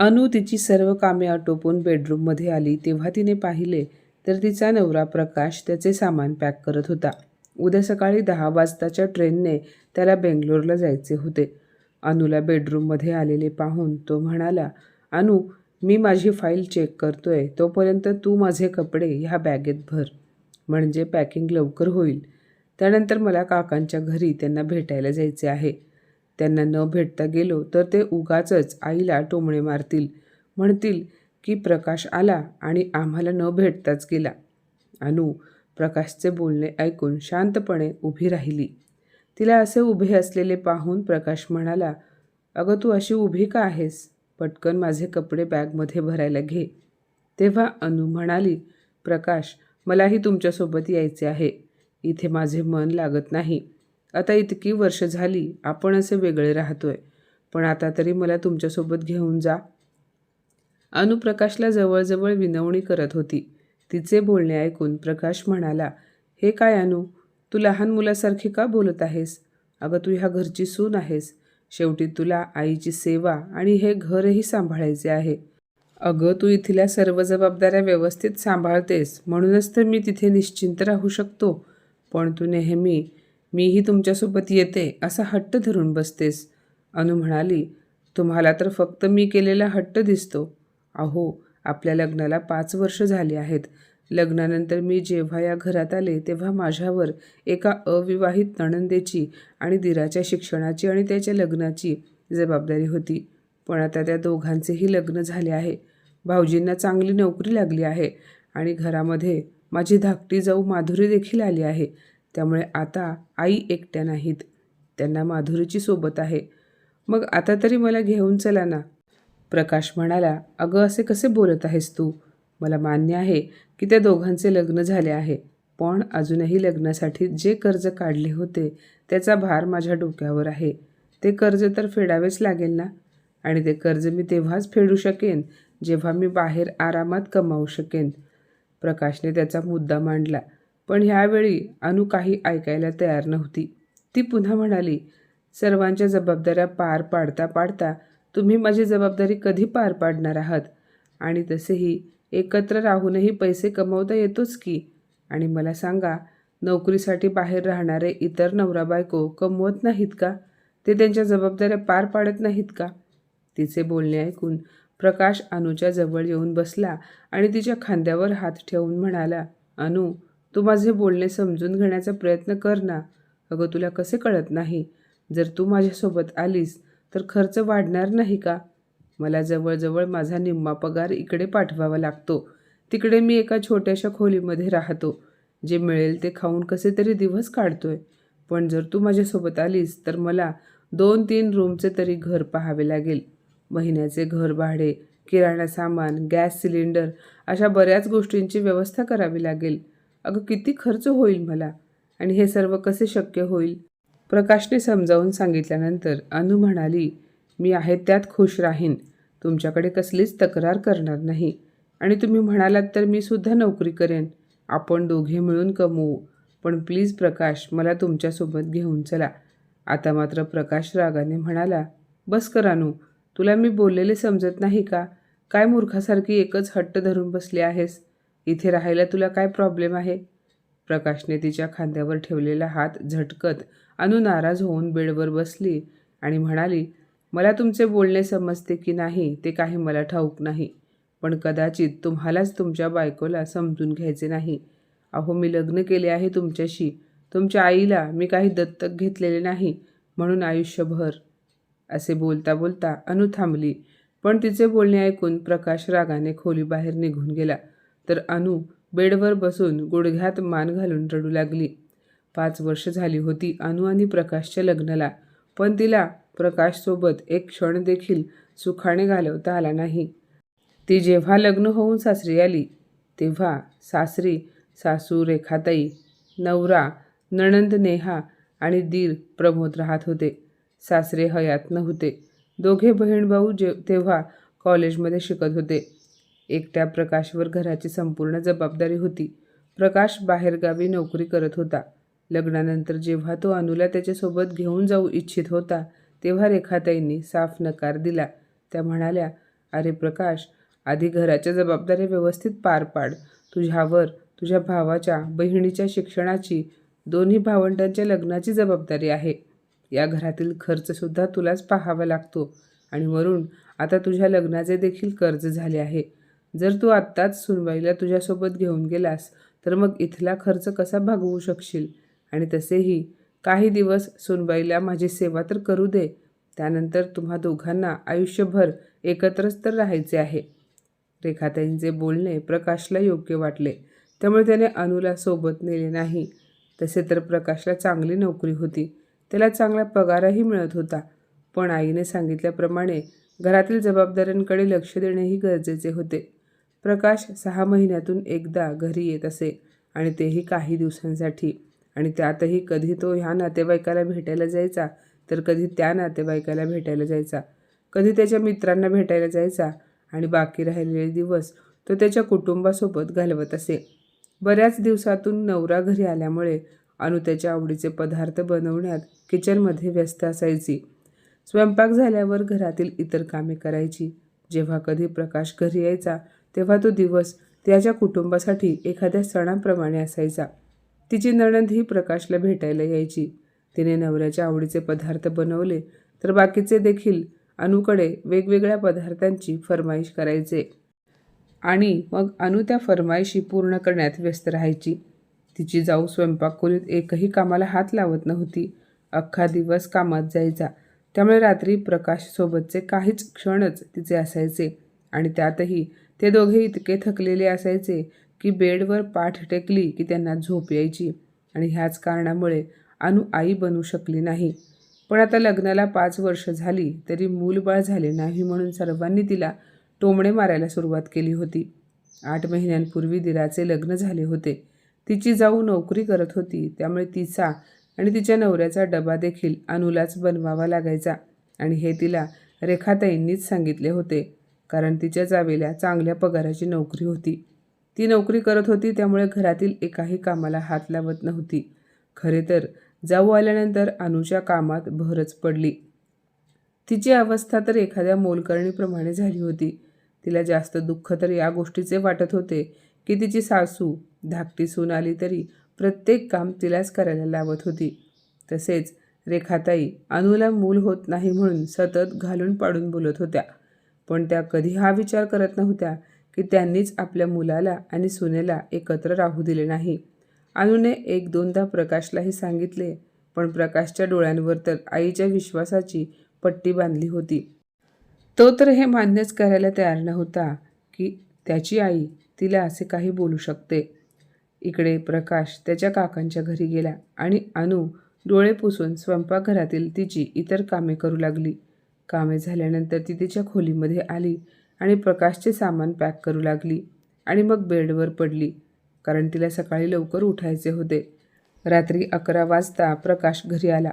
अनु तिची सर्व कामे आटोपून बेडरूममध्ये आली. तेव्हा तिने पाहिले तर तिचा नवरा प्रकाश त्याचे सामान पॅक करत होता. उद्या सकाळी दहा वाजताच्या ट्रेनने त्याला बेंगलोरला जायचे होते. अनुला बेडरूममध्ये आलेले पाहून तो म्हणाला अनु मी माझी फाईल चेक करतोय. तोपर्यंत तू माझे कपडे ह्या बॅगेत भर. म्हणजे पॅकिंग लवकर होईल. त्यानंतर मला काकांच्या घरी त्यांना भेटायला जायचे आहे. त्यांना न भेटता गेलो तर ते उगाचच आईला टोमणे मारतील. म्हणतील की प्रकाश आला आणि आम्हाला न भेटताच गेला. अनु प्रकाशचे बोलणे ऐकून शांतपणे उभी राहिली. तिला असे उभे असलेले पाहून प्रकाश म्हणाला अगं तू अशी उभी का आहेस? पटकन माझे कपडे बॅगमध्ये भरायला घे. तेव्हा अनु म्हणाली प्रकाश मलाही तुमच्यासोबत यायचे आहे. इथे माझे मन लागत नाही. आता इतकी वर्ष झाली आपण असे वेगळे राहतोय. पण आता तरी मला तुमच्यासोबत घेऊन जा. अनुप्रकाशला जवळजवळ विनवणी करत होती. तिचे बोलणे ऐकून प्रकाश म्हणाला हे काय अनु? तू लहान मुलासारखी का बोलत आहेस? अगं तू ह्या घरची सून आहेस. शेवटी तुला आईची सेवा आणि हे घरही सांभाळायचे आहे. अगं तू इथल्या सर्व जबाबदाऱ्या व्यवस्थित सांभाळतेस म्हणूनच तर मी तिथे निश्चिंत राहू शकतो. पण तू नेहमी मीही तुमच्यासोबत येते असा हट्ट धरून बसतेस. अनु म्हणाली तुम्हाला तर फक्त मी केलेला हट्ट दिसतो. अहो आपल्या लग्नाला पाच वर्ष झाली आहेत. लग्नानंतर मी जेव्हा या घरात आले तेव्हा माझ्यावर एका अविवाहित नणंदेची आणि दिराच्या शिक्षणाची आणि त्याच्या लग्नाची जबाबदारी होती. पण आता त्या दोघांचेही लग्न झाले आहे. भाऊजींना चांगली नोकरी लागली आहे आणि घरामध्ये माझी धाकटी जाऊ माधुरी देखील आली आहे. त्यामुळे आता आई एकट्या नाहीत. त्यांना माधुरीची सोबत आहे. मग आता तरी मला घेऊन चला ना. प्रकाश म्हणाला अगं असे कसे बोलत आहेस तू? मला मान्य आहे की त्या दोघांचे लग्न झाले आहे. पण अजूनही लग्नासाठी जे कर्ज काढले होते त्याचा भार माझ्या डोक्यावर आहे. ते कर्ज तर फेडावेच लागेल ना? आणि ते कर्ज मी तेव्हाच फेडू शकेन जेव्हा मी बाहेर आरामात कमावू शकेन. प्रकाशने त्याचा मुद्दा मांडला. पण ह्यावेळी अनु काही ऐकायला तयार नव्हती. ती पुन्हा म्हणाली सर्वांच्या जबाबदाऱ्या पार पाडता पाडता तुम्ही माझी जबाबदारी कधी पार पाडणार आहात? आणि तसेही एकत्र राहूनही पैसे कमवता येतोच की? आणि मला सांगा नोकरीसाठी बाहेर राहणारे इतर नवरा बायको कमवत नाहीत का? ते त्यांच्या जबाबदाऱ्या पार पाडत नाहीत का? तिचे बोलणे ऐकून प्रकाश अनुच्या जवळ येऊन बसला आणि तिच्या खांद्यावर हात ठेवून म्हणाला अनु तू माझे बोलणे समजून घेण्याचा प्रयत्न कर ना. अगं तुला कसे कळत नाही? जर तू माझ्यासोबत आलीस तर खर्च वाढणार नाही का? मला जवळजवळ माझा निम्मा पगार इकडे पाठवावा लागतो. तिकडे मी एका छोट्याशा खोलीमध्ये राहतो. जे मिळेल ते खाऊन कसे तरी दिवस काढतोय. पण जर तू माझ्यासोबत आलीस तर मला दोन तीन रूमचे तरी घर पाहावे लागेल. महिन्याचे घर भाडे किराणा सामान गॅस सिलेंडर अशा बऱ्याच गोष्टींची व्यवस्था करावी लागेल. अगं किती खर्च होईल मला आणि हे सर्व कसे शक्य होईल? प्रकाशने समजावून सांगितल्यानंतर अनु म्हणाली मी आहे त्यात खुश राहीन. तुमच्याकडे कसलीच तक्रार करणार नाही. आणि तुम्ही म्हणालात तर मी सुद्धा नोकरी करेन. आपण दोघे मिळून कमवू. पण प्लीज प्रकाश मला तुमच्यासोबत घेऊन चला. आता मात्र प्रकाश रागाने म्हणाला बस करानू तुला मी बोललेले समजत नाही का? काय मूर्खासारखी एकच हट्ट धरून बसली आहेस? इथे राहायला तुला काय प्रॉब्लेम आहे? प्रकाशने तिच्या खांद्यावर ठेवलेला हात झटकत अनु नाराज होऊन बेडवर बसली आणि म्हणाली मला तुमचे बोलणे समजते की नाही ते काही मला ठाऊक नाही. पण कदाचित तुम्हालाच तुमच्या बायकोला समजून घ्यायचे नाही. अहो मी लग्न केले आहे तुमच्याशी. तुमच्या आईला मी काही दत्तक घेतलेले नाही म्हणून आयुष्यभर. असे बोलता बोलता अनु थांबली. पण तिचे बोलणे ऐकून प्रकाश रागाने खोलीबाहेर निघून गेला. तर अनु बेडवर बसून गुडघ्यात मान घालून रडू लागली. पाच वर्ष झाली होती अनु आणि प्रकाशच्या लग्नाला पण तिला प्रकाशसोबत एक क्षण देखील सुखाने घालवता आला नाही. ती जेव्हा लग्न होऊन सासरी आली तेव्हा सासरी सासू रेखाताई नवरा नणंद नेहा आणि दीर प्रमोद राहत होते. सासरे हयात नव्हते. दोघे बहीण भाऊ जे तेव्हा कॉलेजमध्ये शिकत होते. एकट्या प्रकाशवर घराची संपूर्ण जबाबदारी होती. प्रकाश बाहेरगावी नोकरी करत होता. लग्नानंतर जेव्हा तो अनुला त्याच्यासोबत घेऊन जाऊ इच्छित होता तेव्हा रेखाताईंनी साफ नकार दिला. त्या म्हणाल्या अरे प्रकाश आधी घराच्या जबाबदाऱ्या व्यवस्थित पार पाड. तुझ्यावर तुझ्या भावाच्या बहिणीच्या शिक्षणाची दोन्ही भावंडांच्या लग्नाची जबाबदारी आहे. या घरातील खर्चसुद्धा तुलाच पाहावा लागतो आणि वरून आता तुझ्या लग्नाचे देखील कर्ज झाले आहे. जर तू आत्ताच सुनबाईला तुझ्यासोबत घेऊन गेलास तर मग इथला खर्च कसा भागवू शकशील? आणि तसेही काही दिवस सुनबाईला माझी सेवा तर करू दे. त्यानंतर तुम्हा दोघांना आयुष्यभर एकत्रच तर राहायचे आहे. रेखाताईंचे बोलणे प्रकाशला योग्य वाटले. त्यामुळे त्याने अनुला सोबत नेले नाही. तसे तर प्रकाशला चांगली नोकरी होती. त्याला चांगला पगारही मिळत होता. पण आईने सांगितल्याप्रमाणे घरातील जबाबदाऱ्यांकडे लक्ष देणेही गरजेचे होते. प्रकाश सहा महिन्यातून एकदा घरी येत असे आणि तेही काही दिवसांसाठी. आणि त्यातही कधी तो ह्या नातेवाईकाला भेटायला जायचा तर कधी त्या नातेवाईकाला भेटायला जायचा कधी त्याच्या मित्रांना भेटायला जायचा आणि बाकी राहिलेले दिवस तो त्याच्या कुटुंबासोबत घालवत असे. बऱ्याच दिवसातून नवरा घरी आल्यामुळे अनु त्याच्या आवडीचे पदार्थ बनवण्यात किचनमध्ये व्यस्त असायची. स्वयंपाक झाल्यावर घरातील इतर कामे करायची. जेव्हा कधी प्रकाश घरी यायचा तेव्हा तो दिवस त्याच्या कुटुंबासाठी एखाद्या सणाप्रमाणे असायचा. तिची नणंद ही प्रकाशला भेटायला यायची. तिने नवऱ्याच्या आवडीचे पदार्थ बनवले तर बाकीचे देखील अनुकडे वेगवेगळ्या पदार्थांची फरमाईश करायचे. आणि मग अनु त्या फरमाईशी पूर्ण करण्यात व्यस्त राहायची. तिची जाऊ स्वयंपाकखोलीत एकही कामाला हात लावत नव्हती. अख्खा दिवस कामात जायचा. त्यामुळे रात्री प्रकाशसोबतचे काहीच क्षणच तिचे असायचे आणि त्यातही ते दोघे इतके थकलेले असायचे की बेडवर पाठ टेकली की त्यांना झोप यायची. आणि ह्याच कारणामुळे अनु आई बनू शकली नाही. पण आता लग्नाला पाच वर्ष झाली तरी मूलबाळ झाले नाही म्हणून सर्वांनी तिला टोमणे मारायला सुरुवात केली होती. आठ महिन्यांपूर्वी दिराचे लग्न झाले होते. तिची जाऊ नोकरी करत होती त्यामुळे तिचा आणि तिच्या नवऱ्याचा डबा देखील अनुलाच बनवावा लागायचा. आणि हे तिला रेखाताईंनीच सांगितले होते. कारण तिच्या जावेला चांगल्या पगाराची नोकरी होती. ती नोकरी करत होती त्यामुळे घरातील एकाही कामाला हात लावत नव्हती. खरे तर जाऊ आल्यानंतर अनुच्या कामात भरच पडली. तिची अवस्था तर एखाद्या मोलकरणीप्रमाणे झाली होती. तिला जास्त दुःख तर या गोष्टीचे वाटत होते की तिची सासू धाकटी सून आली तरी प्रत्येक काम तिलाच करायला लावत होती. तसेच रेखाताई अनुला मूल होत नाही म्हणून सतत घालून पाडून बोलत होत्या. पण त्या कधी हा विचार करत नव्हत्या की त्यांनीच आपल्या मुलाला आणि सुनेला एकत्र राहू दिले नाही. अनुने एक दोनदा प्रकाशलाही सांगितले पण प्रकाशच्या डोळ्यांवर तर आईच्या विश्वासाची पट्टी बांधली होती. तो तर हे मान्यच करायला तयार नव्हता की त्याची आई तिला असे काही बोलू शकते. इकडे प्रकाश त्याच्या काकांच्या घरी गेला आणि अनु डोळे पुसून स्वयंपाकघरातील तिची इतर कामे करू लागली. कामे झाल्यानंतर ती तिच्या खोलीमध्ये आली आणि प्रकाशचे सामान पॅक करू लागली आणि मग बेडवर पडली कारण तिला सकाळी लवकर उठायचे होते. रात्री अकरा वाजता प्रकाश घरी आला.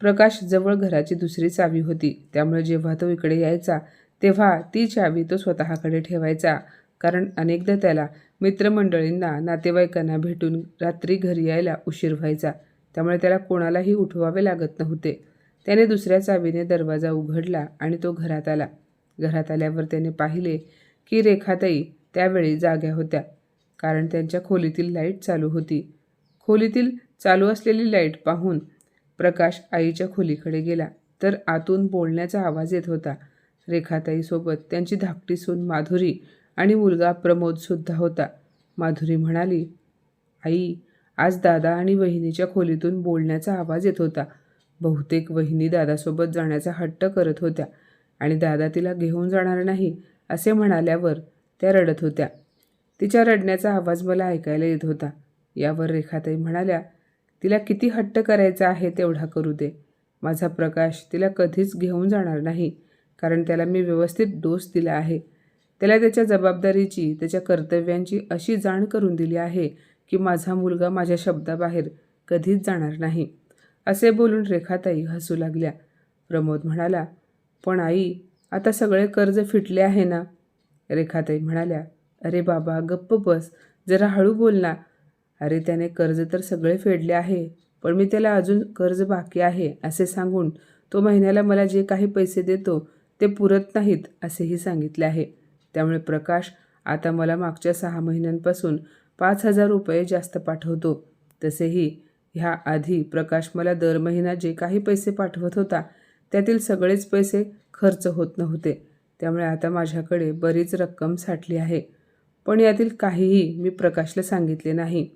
प्रकाश जवळ घराची दुसरी चावी होती. त्यामुळे जेव्हा तो इकडे यायचा तेव्हा ती चावी तो स्वतःकडे ठेवायचा कारण अनेकदा त्याला मित्रमंडळींना नातेवाईकांना भेटून रात्री घरी यायला उशीर व्हायचा. त्यामुळे त्याला कोणालाही उठवावे लागत नव्हते. त्याने दुसऱ्या चावीने दरवाजा उघडला आणि तो घरात आला. घरात आल्यावर त्याने पाहिले की रेखाताई त्यावेळी जाग्या होत्या कारण त्यांच्या खोलीतील लाइट चालू होती. खोलीतील चालू असलेली लाइट पाहून प्रकाश आईच्या खोलीकडे गेला तर आतून बोलण्याचा आवाज येत होता. रेखाताईसोबत त्यांची धाकटी सून माधुरी आणि मुलगा प्रमोदसुद्धा होता. माधुरी म्हणाली आई आज दादा आणि वहिनीच्या खोलीतून बोलण्याचा आवाज येत होता. बहुतेक वहिनी दादासोबत जाण्याचा हट्ट करत होत्या आणि दादा तिला घेऊन जाणार नाही असे म्हणाल्यावर त्या रडत होत्या. तिच्या रडण्याचा आवाज मला ऐकायला येत होता. यावर रेखाताई म्हणाल्या तिला किती हट्ट करायचा आहे तेवढा करू दे. माझा प्रकाश तिला कधीच घेऊन जाणार नाही कारण त्याला मी व्यवस्थित डोस दिला आहे. त्याला त्याच्या जबाबदारीची त्याच्या कर्तव्यांची अशी जाण करून दिली आहे की माझा मुलगा माझ्या शब्दाबाहेर कधीच जाणार नाही. असे बोलून रेखाताई हसू लागल्या. प्रमोद म्हणाला पण आई आता सगळे कर्ज फिटले आहे ना? रेखाताई म्हणाल्या अरे बाबा गप्प बस जरा हळू बोल ना. अरे त्याने कर्ज तर सगळे फेडले आहे पण मी त्याला अजून कर्ज बाकी आहे असे सांगून तो महिन्याला मला जे काही पैसे देतो ते पुरत नाहीत असेही सांगितले आहे. त्यामुळे प्रकाश आता मला मागच्या सहा महिन्यांपासून पाच हजार रुपये जास्त पाठवतो तसेही ह्या आधी प्रकाश मला दर महिना जे काही पैसे पाठवत होता त्यातील सगळेच पैसे खर्च होत नव्हते. त्यामुळे आता माझ्याकडे बरीच रक्कम साठली आहे. पण यातील काहीही मी प्रकाशला सांगितले नाही.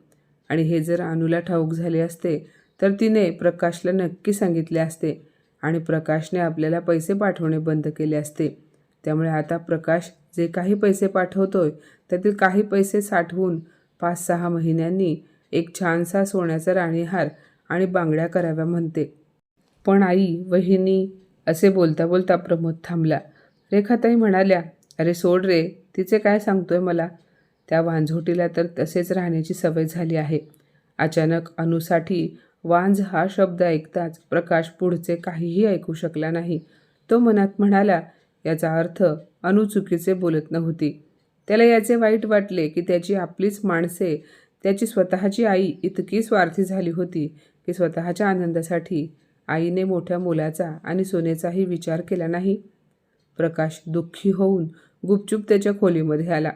आणि हे जर अनुला ठाऊक झाले असते तर तिने प्रकाशला नक्की सांगितले असते आणि प्रकाशने आपल्याला पैसे पाठवणे बंद केले असते. त्यामुळे आता प्रकाश जे काही पैसे पाठवतोय त्यातील काही पैसे साठवून पाच सहा महिन्यांनी एक छानसा सोन्याचा राणीहार आणि बांगड्या कराव्या म्हणते. पण आई वहिनी असे बोलता बोलता प्रमोद थांबला. रेखाताई म्हणाल्या अरे सोड रे तिचे काय सांगतोय मला? त्या वांझोटीला तर तसेच राहण्याची सवय झाली आहे. अचानक अनुसाठी वांझ हा शब्द ऐकताच प्रकाश पुढचे काहीही ऐकू शकला नाही. तो मनात म्हणाला याचा अर्थ अनु चुकीचे बोलत नव्हती. त्याला याचे वाईट वाटले की त्याची आपलीच माणसे त्याची स्वतःची आई इतकी स्वार्थी झाली होती की स्वतःच्या आनंदासाठी आईने मोठ्या मुलाचा आणि सोन्याचाही विचार केला नाही. प्रकाश दुःखी होऊन गुपचूप त्याच्या खोलीमध्ये आला.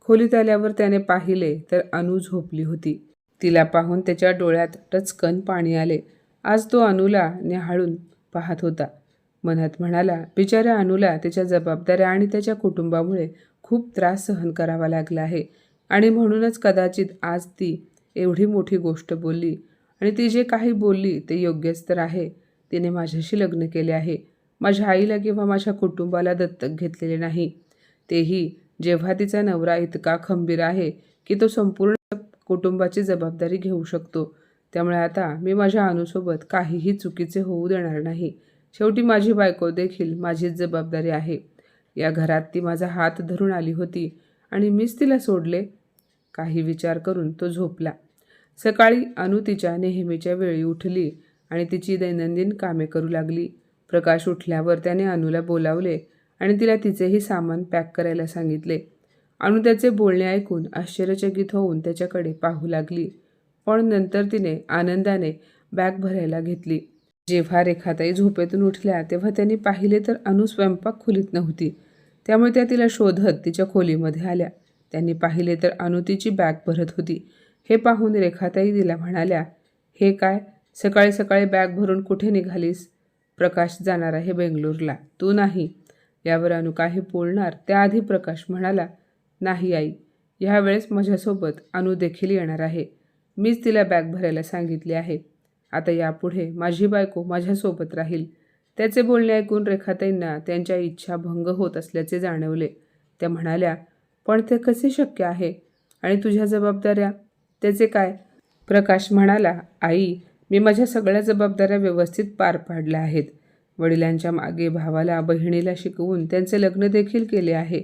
खोलीत आल्यावर त्याने पाहिले तर अनु झोपली होती. तिला पाहून त्याच्या डोळ्यात टचकन पाणी आले. आज तो अनुला निहाळून पाहत होता. मनात म्हणाला बिचाऱ्या अनुला त्याच्या जबाबदाऱ्या आणि त्याच्या कुटुंबामुळे खूप त्रास सहन करावा लागला आहे. आणि म्हणूनच कदाचित आज ती एवढी मोठी गोष्ट बोलली. आणि ती जे काही बोलली ते योग्यच तर आहे. तिने माझ्याशी लग्न केले आहे. माझ्या आईला किंवा माझ्या कुटुंबाला दत्तक घेतलेले नाही. तेही जेव्हा तिचा नवरा इतका खंबीर आहे की तो संपूर्ण कुटुंबाची जबाबदारी घेऊ शकतो त्यामुळे आता मी माझ्या अनुसोबत काहीही चुकीचे होऊ देणार नाही. शेवटी माझी बायको देखील माझीच जबाबदारी आहे. या घरात ती माझा हात धरून आली होती आणि मीच तिला सोडले काही विचार करून तो झोपला. सकाळी अनु तिच्या नेहमीच्या वेळी उठली आणि तिची दैनंदिन कामे करू लागली. प्रकाश उठल्यावर त्याने अनुला बोलावले आणि तिला तिचेही सामान पॅक करायला सांगितले. अनु त्याचे बोलणे ऐकून आश्चर्यचकित होऊन त्याच्याकडे पाहू लागली. पण नंतर तिने आनंदाने बॅग भरायला घेतली. जेव्हा रेखाताई झोपेतून उठल्या तेव्हा त्यांनी पाहिले तर अनु स्वयंपाक खोलीत नव्हती. त्यामुळे त्या तिला शोधत तिच्या खोलीमध्ये आल्या. त्यांनी पाहिले तर अनु तिची बॅग भरत होती. हे पाहून रेखाताई तिला म्हणाल्या हे काय? सकाळी सकाळी बॅग भरून कुठे निघालीस? प्रकाश जाणार आहे बेंगलोरला. तू नाही. यावर अनु काही बोलणार. त्याआधी प्रकाश म्हणाला नाही आई ह्यावेळेस माझ्यासोबत अनु देखील येणार आहे. मीच तिला बॅग भरायला सांगितली आहे. आता यापुढे माझी बायको माझ्यासोबत राहील. त्याचे बोलणे ऐकून रेखाताईंना त्यांच्या इच्छा भंग होत असल्याचे जाणवले. त्या म्हणाल्या पण ते कसे शक्य आहे? आणि तुझ्या जबाबदाऱ्या? त्याचे काय? प्रकाश म्हणाला आई मी माझ्या सगळ्या जबाबदाऱ्या व्यवस्थित पार पाडल्या आहेत. वडिलांच्या मागे भावाला बहिणीला शिकवून त्यांचे लग्न देखील केले आहे.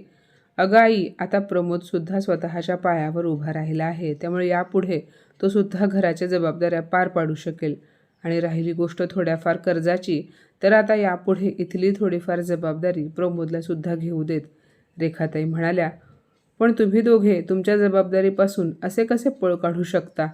अगं आई आता प्रमोदसुद्धा स्वतःच्या पायावर उभा राहिला आहे. त्यामुळे यापुढे तो सुद्धा घराच्या जबाबदाऱ्या पार पाडू शकेल. आणि राहिली गोष्ट थोड्याफार कर्जाची तर आता यापुढे इथली थोडीफार जबाबदारी प्रमोदला सुद्धा घेऊ देत. रेखाताई म्हणाल्या पण तुम्ही दोघे तुमच्या जबाबदारीपासून असे कसे पळ काढू शकता?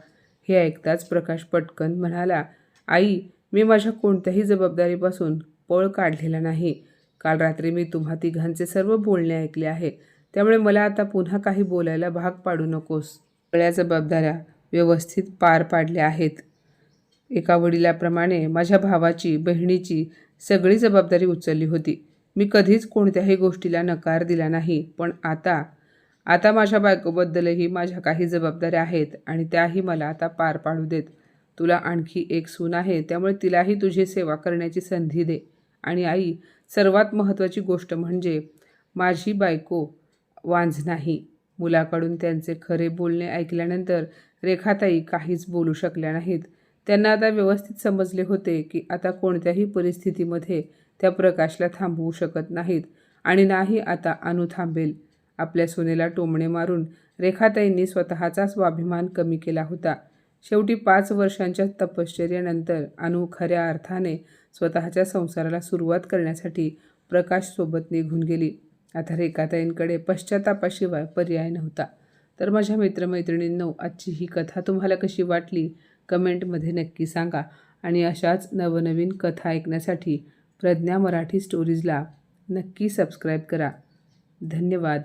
हे ऐकताच प्रकाश पटकन म्हणाला आई मी माझ्या कोणत्याही जबाबदारीपासून पळ काढलेला नाही. काल रात्री मी तुम्हा तिघांचे सर्व बोलणे ऐकले आहे. त्यामुळे मला आता पुन्हा काही बोलायला भाग पाडू नकोस. सगळ्या जबाबदाऱ्या व्यवस्थित पार पाडल्या आहेत. एका वडिलाप्रमाणे माझ्या भावाची बहिणीची सगळी जबाबदारी उचलली होती. मी कधीच कोणत्याही गोष्टीला नकार दिला नाही. पण आता आता माझ्या बायकोबद्दलही माझ्या काही जबाबदाऱ्या आहेत आणि त्याही मला आता पार पाडू देत. तुला आणखी एक सून आहे त्यामुळे तिलाही तुझी सेवा करण्याची संधी दे. आणि आई सर्वात महत्त्वाची गोष्ट म्हणजे माझी बायको वांझ नाही मुलाकडून त्यांचे खरे बोलणे ऐकल्यानंतर रेखाताई काहीच बोलू शकल्या नाहीत. त्यांना आता व्यवस्थित समजले होते की आता कोणत्याही परिस्थितीमध्ये त्या प्रकाशला थांबवू शकत नाहीत. आणि नाही आता अनु थांबेल. आपल्या सुनेला टोमणे मारून रेखाताईंनी स्वतःचा स्वाभिमान कमी केला होता. शेवटी पाच वर्षांच्या तपश्चर्यानंतर अनु खऱ्या अर्थाने स्वतःच्या संसाराला सुरुवात करण्यासाठी प्रकाशसोबत निघून गेली. आता रेखाताईंकडे पश्चातापाशिवाय पर्याय नव्हता. तर माझ्या मित्रमैत्रिणींनो आजची ही कथा तुम्हाला कशी वाटली? कमेंटमध्ये नक्की सांगा. आणि अशाच नवनवीन कथा ऐकण्यासाठी प्रज्ञा मराठी स्टोरीजला नक्की सबस्क्राईब करा. धन्यवाद.